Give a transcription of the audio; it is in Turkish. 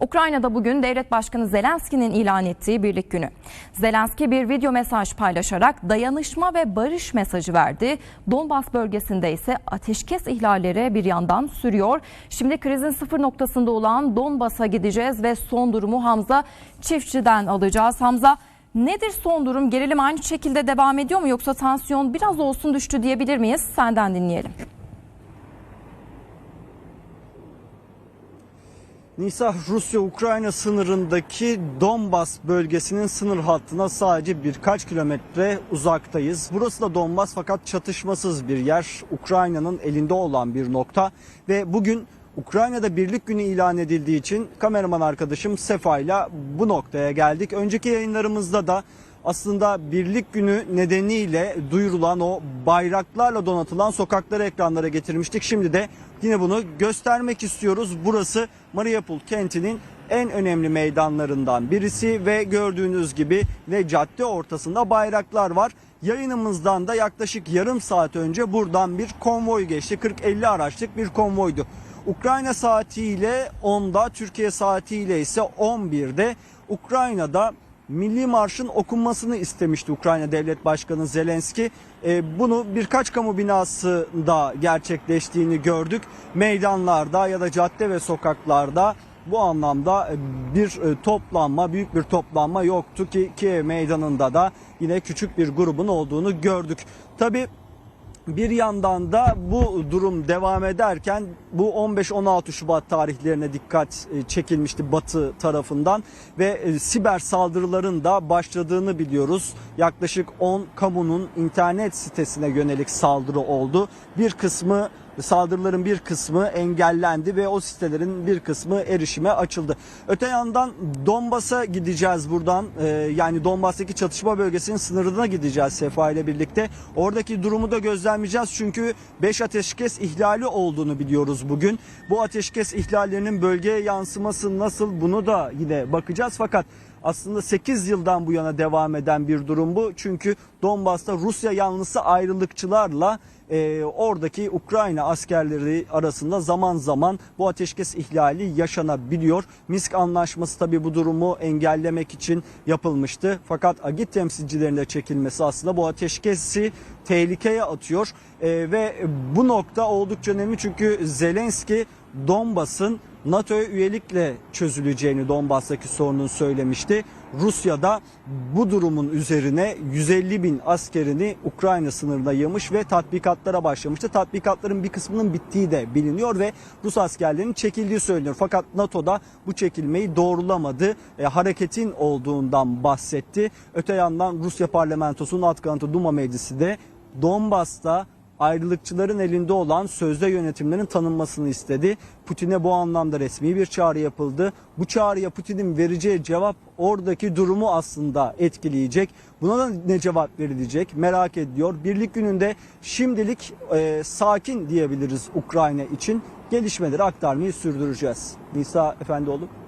Ukrayna'da bugün Devlet Başkanı Zelenski'nin ilan ettiği birlik günü. Zelenski bir video mesaj paylaşarak dayanışma ve barış mesajı verdi. Donbas bölgesinde ise ateşkes ihlalleri bir yandan sürüyor. Şimdi krizin sıfır noktasında olan Donbas'a gideceğiz ve son durumu Hamza Çiftçi'den alacağız. Hamza nedir son durum? Gerilim aynı şekilde devam ediyor mu yoksa tansiyon biraz olsun düştü diyebilir miyiz? Senden dinleyelim. Nisa Rusya-Ukrayna sınırındaki Donbas bölgesinin sınır hattına sadece birkaç kilometre uzaktayız. Burası da Donbas fakat çatışmasız bir yer. Ukrayna'nın elinde olan bir nokta ve bugün Ukrayna'da birlik günü ilan edildiği için kameraman arkadaşım Sefa ile bu noktaya geldik. Önceki yayınlarımızda da aslında birlik günü nedeniyle duyurulan o bayraklarla donatılan sokakları ekranlara getirmiştik. Şimdi de yine bunu göstermek istiyoruz. Burası Mariupol kentinin en önemli meydanlarından birisi ve gördüğünüz gibi ve cadde ortasında bayraklar var. Yayınımızdan da yaklaşık yarım saat önce buradan bir konvoy geçti. 40-50 araçlık bir konvoydu. Ukrayna saatiyle 10'da, Türkiye saatiyle ise 11'de Ukrayna'da Milli Marş'ın okunmasını istemişti Ukrayna Devlet Başkanı Zelenski. E, bunu birkaç kamu binasında gerçekleştiğini gördük. Meydanlarda ya da cadde ve sokaklarda bu anlamda e, bir e, toplanma, büyük bir toplanma yoktu ki Kiev meydanında da yine küçük bir grubun olduğunu gördük. Tabii bir yandan da bu durum devam ederken bu 15-16 Şubat tarihlerine dikkat e, çekilmişti Batı tarafından ve e, siber saldırıların da başladığını biliyoruz. Yaklaşık 10 kamunun internet sitesine yönelik saldırı oldu. Bir kısmı saldırıların bir kısmı engellendi ve o sitelerin bir kısmı erişime açıldı. Öte yandan Donbas'a gideceğiz buradan. Ee, yani Donbas'taki çatışma bölgesinin sınırına gideceğiz Sefa ile birlikte. Oradaki durumu da gözlemleyeceğiz çünkü 5 ateşkes ihlali olduğunu biliyoruz bugün. Bu ateşkes ihlallerinin bölgeye yansıması nasıl bunu da yine bakacağız fakat aslında 8 yıldan bu yana devam eden bir durum bu. Çünkü Donbas'ta Rusya yanlısı ayrılıkçılarla e, oradaki Ukrayna askerleri arasında zaman zaman bu ateşkes ihlali yaşanabiliyor. Minsk anlaşması tabi bu durumu engellemek için yapılmıştı. Fakat Agit temsilcilerinde çekilmesi aslında bu ateşkesi tehlikeye atıyor. E, ve bu nokta oldukça önemli çünkü Zelenski Donbas'ın NATO'ya üyelikle çözüleceğini Donbas'taki sorunun söylemişti. Rusya da bu durumun üzerine 150 bin askerini Ukrayna sınırına yığmış ve tatbikatlara başlamıştı. Tatbikatların bir kısmının bittiği de biliniyor ve Rus askerlerinin çekildiği söyleniyor. Fakat NATO da bu çekilmeyi doğrulamadı. E, hareketin olduğundan bahsetti. Öte yandan Rusya parlamentosunun alt kanatı Duma Meclisi de Donbas'ta ayrılıkçıların elinde olan sözde yönetimlerin tanınmasını istedi. Putin'e bu anlamda resmi bir çağrı yapıldı. Bu çağrıya Putin'in vereceği cevap oradaki durumu aslında etkileyecek. Buna da ne cevap verilecek merak ediyor. Birlik gününde şimdilik e, sakin diyebiliriz Ukrayna için. Gelişmeleri aktarmayı sürdüreceğiz. Nisa Efendioğlu.